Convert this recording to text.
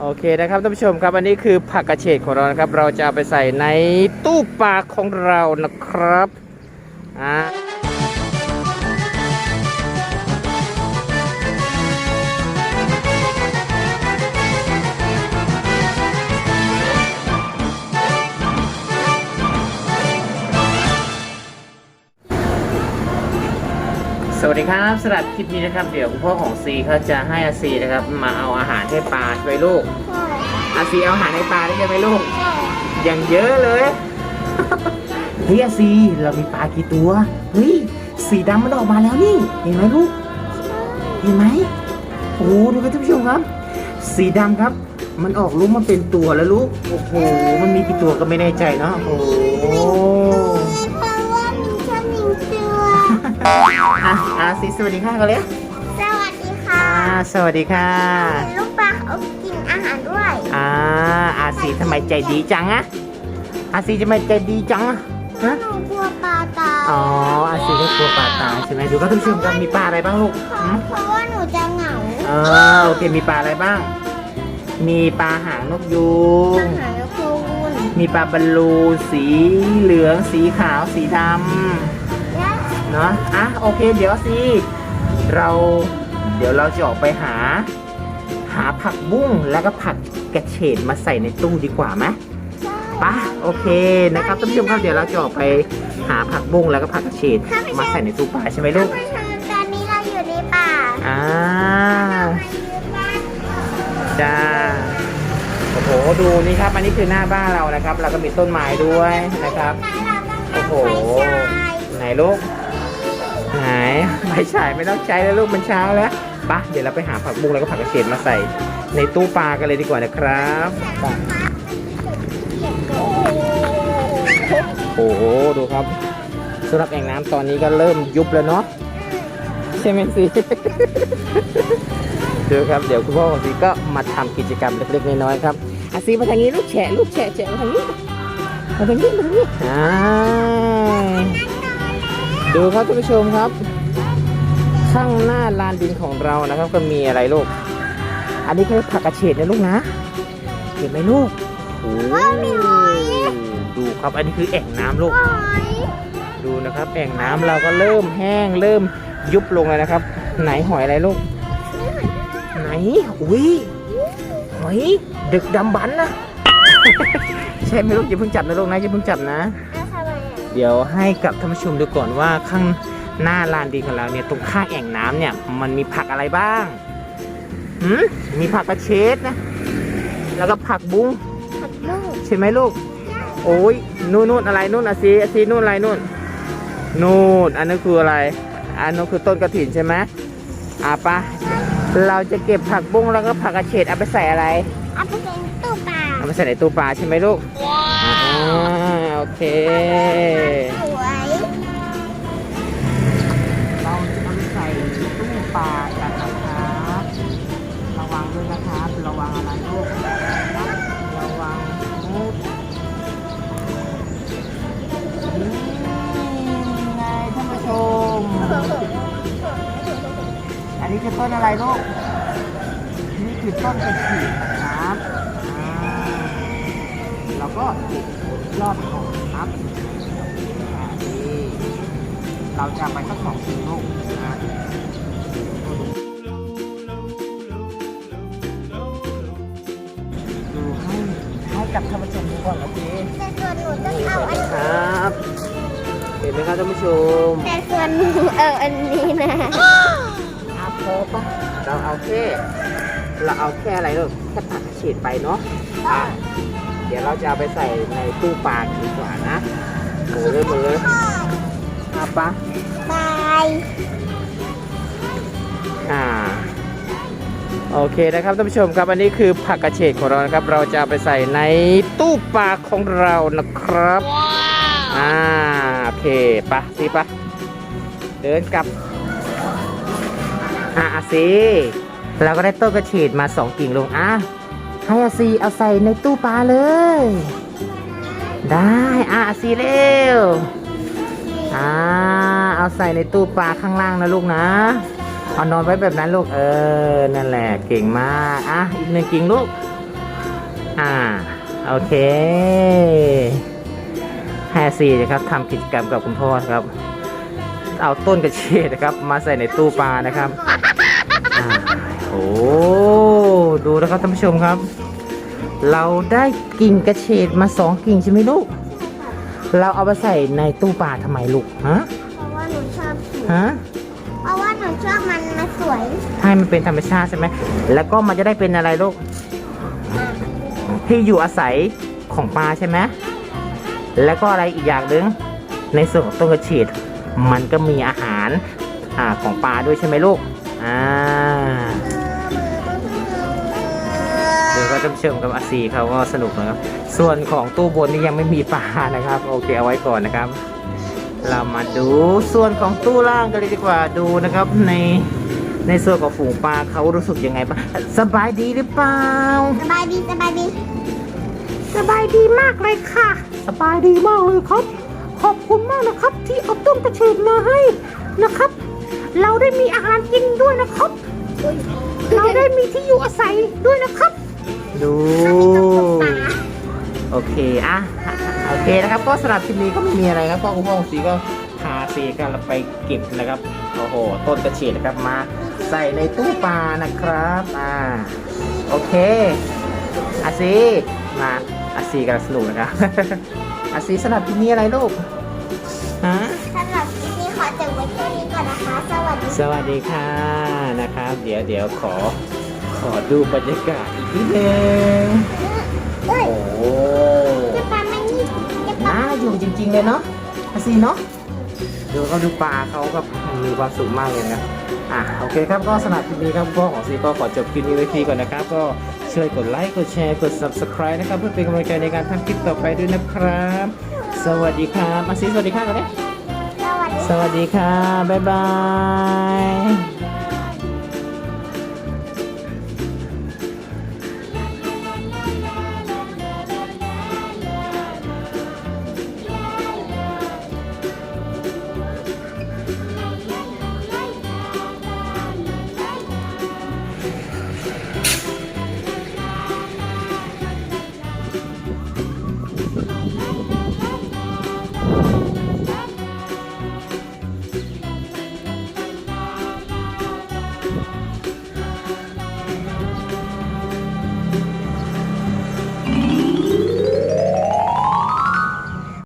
โอเคนะครับท่านผู้ชมครับอันนี้คือผักกระเฉดของเรานะครับ เราจะเอาไปใส่ในตู้ปลาของเรานะครับอ่า วัสดีครับสำหรับคลิปนี้นะครับ เดี๋ยวคุณพ่อของซีเขาจะให้อาซีนะครับ มาเอาอาหารให้ปลาช่วยลูกอาซีเอาอาหารให้ปลาได้ยังไหมลูกอย่างเยอะเลยเฮ้ยอาซีเรามีปลากี่ตัวเฮ้ยสีดำมันออกมาแล้วนี่ เห็นไหมลูกเห็นไหมโอ้โหดูครับท่านผู้ชมครับ สีดำครับ มันออกลูกมาเป็นตัวแล้วลูกโอ้โหมันมีกี่ตัวก็ไม่แน่ใจเนาะโอ้ อะอาซีสวัสดีค่ะกันเลยสวัสดีค่ะอ่าสวัสดีค่ะเห็นลูกปลาเอากินอาหารด้วยอ่าอาซีทำไมใจดีจังอะอาซีทำไมใจดีจังอะฮะหนูกลัวปลาตายอ๋ออาซีก็กลัวปลาตายใช่ไหมดูก็ท่านผู้ชมกันมีปลาอะไรบ้างลูกหืมเพราะว่าหนูจะเหงาเออโอเคมีปลาอะไรบ้าง มีปลาหางนกยูงอาหารแล้วคูณมีปลาบอลลูนสีเหลืองสีขาวสีดและำ เนาะอะโอเค เดี๋ยวสิ เราเดี๋ยวเราจะออกไปหา หาผักบุ้งแล้วก็ผักกระเฉดมาใส่ในตู้ดีกว่าไหมปะโอเคนะครับท่านผู้ชมครับเดี๋ยวเราจะออกไปหาผักบุ้งแล้วก็ผักกระเฉดมาใส่ในตู้ปลาใช่ไหมลูกท่านผู้ชมตอนนี้เราอยู่ในป่าอ่าจ้าโอ้โหดูนี่ครับอันนี้คือหน้าบ้านเรานะครับ เราก็มีต้นไม้ด้วยนะครับโอ้โหไหนลูก ไหนไม่ใช่ไม่ต้องใช้แล้วลูกมันเช้าแล้วปะเดี๋ยวเราไปหาผักบุ้งแล้วก็ผักกระเฉดมาใส่ ในตู้ปลากันเลยดีกว่านะครับไปโอ้โหดูครับสำหรับแอ่งน้ำตอนนี้ก็เริ่มยุบแล้วเนาะใช่ไหมสิดูครับเดี๋ยวคุณพ่อของซีก็มาทำกิจกรรมเล็กๆน้อยๆครับอาซีมาทางนี้ลูกแฉะลูกแฉะแฉะมาทางนี้มาทางนี้มาทางนี้อ่า ดูครับท่านผู้ชมครับ ข้างหน้าลานดินของเรานะครับ ก็มีอะไรลูก อันนี้คือผักกระเฉดนะลูกนะเห็นไหมลูกโอ้ดูครับอันนี้คือแอ่งน้ำลูก ดูนะครับแอ่งน้ำเราก็เริ่มแห้งเริ่มยุบลงแล้วนะครับ ไหนหอยอะไรลูก ไหนอุ้ยหอยดึกดำบรรพ์นะใช่ไหมลูกอย่าเพิ่งจับนะลูกนะอย่าเพิ่งจับนะ เดี๋ยวให้กับท่านผู้ชมดูก่อนว่าข้างหน้าลานดินของเราเนี่ยตรงข้างแอ่งน้ำเนี่ยมันมีผักอะไรบ้างหืมมีผักกระเฉดนะ แล้วก็ผักบุ้งผักบุ้งใช่ไหมลูก โอ้ยนู่นนู่นอะไรนู่นอาซีอาซีนู่นอะไรนู่นนู่นอันนั้นคืออะไร อันนั้นคือต้นกระถินใช่ไหมอะปะเราจะเก็บผักบุ้งแล้วก็ผักกระเฉดเอาไปใส่อะไร เอาไปใส่ตู้ปลาเอาไปใส่ในตู้ปลาใช่ไหมลูกอ่า โอเค สวยเราจะเอาไปใส่ตู้ปลากันนะครับระวังด้วยนะครับระวังอะไรลูกระวังมุดนี่ไงท่านผู้ชม อันนี้คือต้นอะไรลูก นี่คือต้นกระถิ่นนะครับอ่าแล้วก็ติด รอบของครับอ่านี่เราจะไปสักสองกิโลนะดูให้ให้กับท่านผู้ชมดูก่อนโอเคแต่ส่วนหนูต้องเอาอันคนี้รับ เห็นไหมครับท่านผู้ชม แต่ส่วนหนูเอาอันนี้นะอาโพปะเราเอาแค่เราเอาแค่อะไรลูกแค่ผักฉีดไปเนาะอะ เดี๋ยวเราจะเอาไปใส่ในตู้ปลาดีกว่านะหมูเลยหมูเลยเอาปะบายอ่าโอเคนะครับท่านผู้ชมครับอันนี้คือผักกระเฉดของเรานะครับ เราจะเอาไปใส่ในตู้ปลาของเรานะครับอ่าโอเคปะสิปะเดินกลับอะอาซีเราก็ได้ต้นกระเฉดมาสองกิ่งลงอะ ให้อาซีเอาใส่ในตู้ปลาเลย ได้อาซีเร็วอ่าเอาใส่ในตู้ปลาข้างล่างนะลูกนะ เอานอนไว้แบบนั้นลูกเออ นั่นแหละเก่งมากอะอีกหนึ่งกิ่งลูก อ่าโอเคแฮซีนะครับทำกิจกรรมกับคุณพ่อครับ เอาต้นกระเฉดนะครับ มาใส่ในตู้ปลานะครับอ่าโอ้ ดูนะครับท่านผู้ชมครับ เราได้กิ่งกระเฉดมาสองกิ่งใช่ไหมลูก เราเอาไปใส่ในตู้ปลาทำไมลูกฮะเพราะว่าหนูชอบสีฮะเพราะว่าหนูชอบมันมันสวยให้มันเป็นธรรมชาติใช่ไหมแล้วก็มันจะได้เป็นอะไรลูกที่อยู่อาศัยของปลาใช่ไหมแล้วก็อะไรอีกอย่างหนึ่งในส่วนของต้นกระเฉดมันก็มีอาหารอ่าของปลาด้วยใช่ไหมลูกอ่าเดี๋ยว ก็ท่านผู้ชมกับอาซีเขาก็สนุกนะครับ ส่วนของตู้บนนี่ยังไม่มีปลานะครับ โอเคเอาไว้ก่อนนะครับ เรามาดูส่วนของตู้ล่างกันเลยดีกว่าดูนะครับในในส่วนของฝูงปลาเขารู้สึกยังไงบ้างสบายดีหรือเปล่า สบายดีสบายดี สบายดีมากเลยค่ะ สบายดีมากเลยครับ ขอบคุณมากนะครับ ที่เอาต้นกระเฉดมาให้นะครับ เราได้มีอาหารกินด้วยนะครับ เราได้มีที่อยู่อาศัยด้วยนะครับ ดู โอเคอะโอเคนะครับ ก็สำหรับคลิปนี้ก็ไม่มีอะไรครับพ่อคุณพ่อของสีก็พาสีกันไปเก็บนะครับโอ้โหต้นกระเฉดนะครับมา ใส่ในตู้ปลานะครับอ่าโอเคอาซีมาอาซีกำลังสนุกนะครับอาซีสำหรับคลิปนี้อะไรลูกฮะสำหรับคลิปนี้ขอจบไว้แค่นี้ก่อนนะคะ สวัสดีสวัสดีค่ะนะครับ เดี๋ยวเดี๋ยวขอข อดูบรรยากาศอีกทีหนึงเอ้ยโอ้โหจะปลาไม่นี่จะปลาน่าอยู่จริง ๆ เลยเนาะอาซีเนาะดูเขาดูปลาเขาก็มีความสุขมากเลยนะอะโอเคครับก็สำหรับคลิปนี้ครับพ่อของซีก็ขอจบคลิปนี้ไว้ทีก่อนนะครับ ก็ช่วยกดไลค์กดแชร์กด subscribe นะครับ เพื่อเป็นกำลังใจในการทำคลิปต่อไปด้วยนะครับ สวัสดีครับอาซีสวัสดีครับกันเลยสวัสดีสวัสดีค่ะบ๊ายบาย